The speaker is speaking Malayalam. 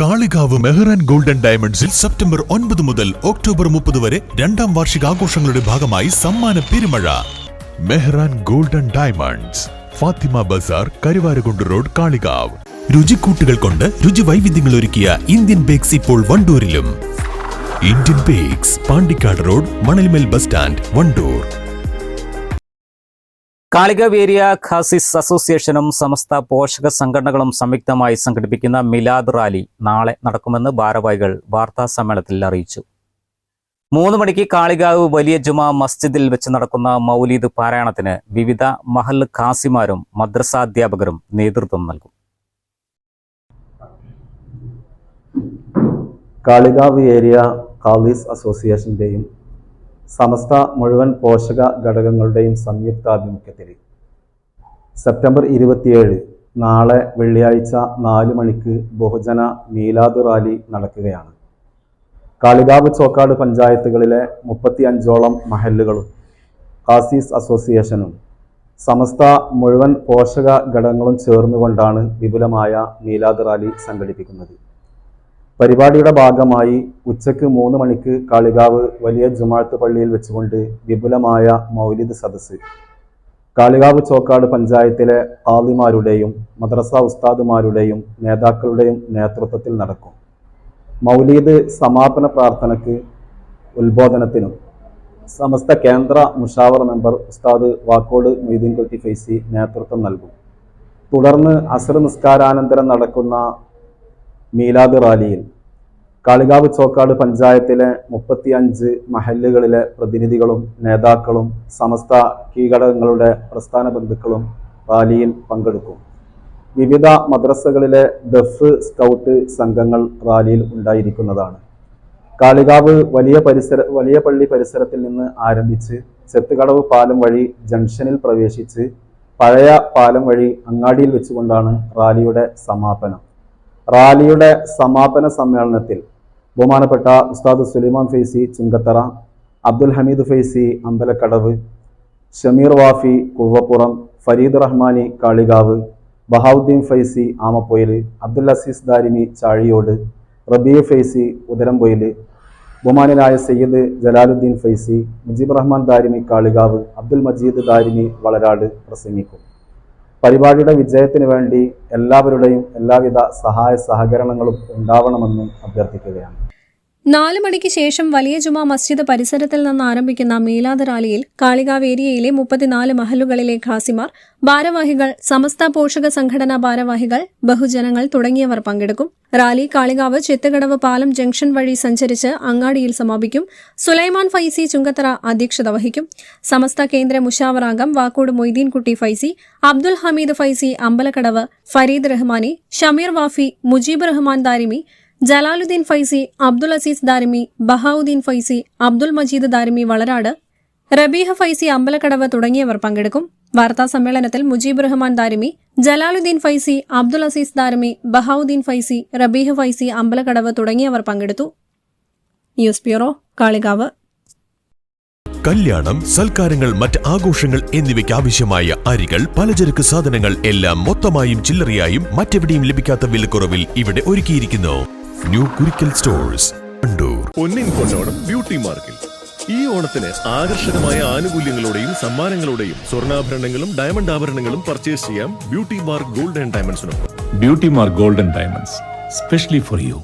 കാളികാവ് മെഹ്റാൻ ഗോൾഡൻ ഡയമണ്ട്സിൽ സെപ്റ്റംബർ ഒൻപത് മുതൽ ഒക്ടോബർ മുപ്പത് വരെ രണ്ടാം വാർഷിക ആഘോഷങ്ങളുടെ ഭാഗമായി സമ്മാന പെരുമഴ. Mehran golden diamonds Fathima Bazar Karuvarakundu road Kalikavu. രുചിക്കൂട്ടുകൾ കൊണ്ട് രുചി വൈവിധ്യങ്ങൾ ഒരുക്കിയ ഇന്ത്യൻ ബേക്സ് ഇപ്പോൾ വണ്ടൂരിലും. Indian bakes Pandikkad road Manalmel bus stand Wandoor. Kalikavu area ഖാസിസ് അസോസിയേഷനും സമസ്ത പോഷക സംഘടനകളും സംയുക്തമായി സംഘടിപ്പിക്കുന്ന മിലാദ് റാലി നാളെ നടക്കുമെന്ന് ഭാരവാഹികൾ വാർത്താ സമ്മേളനത്തിൽ അറിയിച്ചു. മൂന്ന് മണിക്ക് കാളികാവ് വലിയ ജുമാ മസ്ജിദിൽ വെച്ച് നടക്കുന്ന മൗലീദ് പാരായണത്തിന് വിവിധ മഹൽ ഖാസിമാരും മദ്രസാധ്യാപകരും നേതൃത്വം നൽകും. കാളികാവ് ഏരിയ കാളീസ് അസോസിയേഷന്റെയും സമസ്ത മുഴുവൻ പോഷക ഘടകങ്ങളുടെയും സംയുക്താഭിമുഖ്യത്തിൽ സെപ്റ്റംബർ ഇരുപത്തിയേഴ് നാളെ വെള്ളിയാഴ്ച നാല് മണിക്ക് ബഹുജന മീലാദ് റാലി നടക്കുകയാണ്. കാളികാവ് ചോക്കാട് പഞ്ചായത്തുകളിലെ മുപ്പത്തി അഞ്ചോളം മഹല്ലുകളും കാസീസ് അസോസിയേഷനും സമസ്ത മുഴുവൻ പോഷക ഘടകങ്ങളും ചേർന്നുകൊണ്ടാണ് വിപുലമായ മീലാദ് റാലി സംഘടിപ്പിക്കുന്നത്. പരിപാടിയുടെ ഭാഗമായി ഉച്ചയ്ക്ക് മൂന്ന് മണിക്ക് കാളികാവ് വലിയ ജുമാഴത്ത് പള്ളിയിൽ വെച്ചുകൊണ്ട് വിപുലമായ മൗലിദ് സദസ്സ്. കാളികാവ് ചോക്കാട് പഞ്ചായത്തിലെ ആളിമാരുടെയും മദ്രസ ഉസ്താദുമാരുടെയും നേതാക്കളുടെയും നേതൃത്വത്തിൽ നടക്കും. മൗലീദ് സമാപന പ്രാർത്ഥനയ്ക്ക് ഉത്ബോധനത്തിനും സമസ്ത കേന്ദ്ര മുഷാവർ മെമ്പർ ഉസ്താദ് വാക്കോട് മൊയ്തീൻ കൊട്ടി ഫൈസി നേതൃത്വം നൽകും. തുടർന്ന് അസർ നിസ്കാരാനന്തരം നടക്കുന്ന മീലാദ് റാലിയിൽ കാളികാവ് ചോക്കാട് പഞ്ചായത്തിലെ മുപ്പത്തിയഞ്ച് മഹല്ലുകളിലെ പ്രതിനിധികളും നേതാക്കളും സമസ്ത കീഘടകങ്ങളുടെ പ്രസ്ഥാന ബന്ധുക്കളും റാലിയിൽ പങ്കെടുക്കും. വിവിധ മദ്രസകളിലെ ദഫ് സ്കൗട്ട് സംഘങ്ങൾ റാലിയിൽ ഉണ്ടായിരിക്കുന്നതാണ്. കാളികാവ് വലിയ പരിസര വലിയ പള്ളി പരിസരത്തിൽ നിന്ന് ആരംഭിച്ച് ചെത്തുകടവ് പാലം വഴി ജംഗ്ഷനിൽ പ്രവേശിച്ച് പഴയ പാലം വഴി അങ്ങാടിയിൽ വെച്ചുകൊണ്ടാണ് റാലിയുടെ സമാപനം. റാലിയുടെ സമാപന സമ്മേളനത്തിൽ ബഹുമാനപ്പെട്ട ഉസ്താദ് സുലൈമാൻ ഫൈസി ചുങ്കത്തറ അബ്ദുൽ ഹമീദ് ഫൈസി അമ്പലക്കടവ് ഷമീർ വാഫി കുവ്വപ്പുറം ഫരീദ് റഹ്മാനി കാളികാവ് ബഹാവുദ്ദീൻ ഫൈസി ആമപ്പൊയിൽ അബ്ദുൽ അസീസ് ദാരിമി ചാഴിയോട് റബീ ഫൈസി ഉദരംപൊയിൽ ബുമാനിലായ സയ്യിദ് ജലാലുദ്ദീൻ ഫൈസി മുജീബ് റഹ്മാൻ ദാരിമി കാളികാവ് അബ്ദുൽ മജീദ് ദാരിമി വളരാട് പ്രസംഗിക്കും. പരിപാടിയുടെ വിജയത്തിന് വേണ്ടി എല്ലാവരുടെയും എല്ലാവിധ സഹായ സഹകരണങ്ങളും ഉണ്ടാവണമെന്നും അഭ്യർത്ഥിക്കുകയാണ്. നാല് മണിക്ക് ശേഷം വലിയ ജുമാ മസ്ജിദ് പരിസരത്തിൽ നിന്ന് ആരംഭിക്കുന്ന മീലാദ് റാലിയിൽ കാളികാവ് ഏരിയയിലെ മുപ്പത്തിനാല് മഹലുകളിലെ ഖാസിമാർ ഭാരവാഹികൾ സമസ്ത പോഷക സംഘടനാ ഭാരവാഹികൾ ബഹുജനങ്ങൾ തുടങ്ങിയവർ പങ്കെടുക്കും. റാലി കാളികാവ് ചെത്തുകടവ് പാലം ജംഗ്ഷൻ വഴി സഞ്ചരിച്ച് അങ്ങാടിയിൽ സമാപിക്കും. സുലൈമാൻ ഫൈസി ചുങ്കത്തറ അധ്യക്ഷത വഹിക്കും. സമസ്ത കേന്ദ്ര മുഷാവറാംഗം വാക്കോട് മൊയ്തീൻകുട്ടി ഫൈസി അബ്ദുൽ ഹമീദ് ഫൈസി അമ്പലക്കടവ് ഫരീദ് റഹ്മാനി ഷമീർ വാഫി മുജീബ് റഹ്മാൻ ദാരിമി ജലാലുദ്ദീൻ ഫൈസി അബ്ദുൽ അസീസ് ദാരിമി ബഹാവുദ്ദീൻ ഫൈസി അബ്ദുൾ മജീദ് ദാരിമി വളരാട് റബീഹ ഫൈസി അമ്പലക്കടവ് തുടങ്ങിയവർ പങ്കെടുക്കും. വാർത്താ സമ്മേളനത്തിൽ മുജീബ് റഹ്മാൻ ദാരിമി ജലാലുദ്ദീൻ ഫൈസി അബ്ദുൽ അസീസ് ദാരിമി ബഹാവുദ്ദീൻ ഫൈസി റബീഹ ഫൈസി അമ്പലക്കടവ് തുടങ്ങിയവർ പങ്കെടുത്തു. News bureau Kalikavu. കല്യാണം സൽക്കാരങ്ങൾ മറ്റ് ആഘോഷങ്ങൾ എന്നിവയ്ക്ക് ആവശ്യമായ അരികൾ പലചരക്ക് സാധനങ്ങൾ എല്ലാം മൊത്തമായും ചില്ലറയായും മറ്റെവിടെയും ലഭിക്കാത്ത വിലക്കുറവിൽ ഇവിടെ ഒരുക്കിയിരിക്കുന്നു. ന്യൂ കുരിക്കൽ സ്റ്റോഴ്സ് കണ്ടൂർ പൊന്നിൻ ബ്യൂട്ടി മാർക്കിൽ. ഈ ഓണത്തിന് ആകർഷകമായ ആനുകൂല്യങ്ങളോടെയും സമ്മാനങ്ങളോടെയും സ്വർണാഭരണങ്ങളും ഡയമണ്ട് ആഭരണങ്ങളും പർച്ചേസ് ചെയ്യാം beauty mark gold and ഡയമണ്ട്സിനൊപ്പം. Beauty mark golden diamonds specially for you.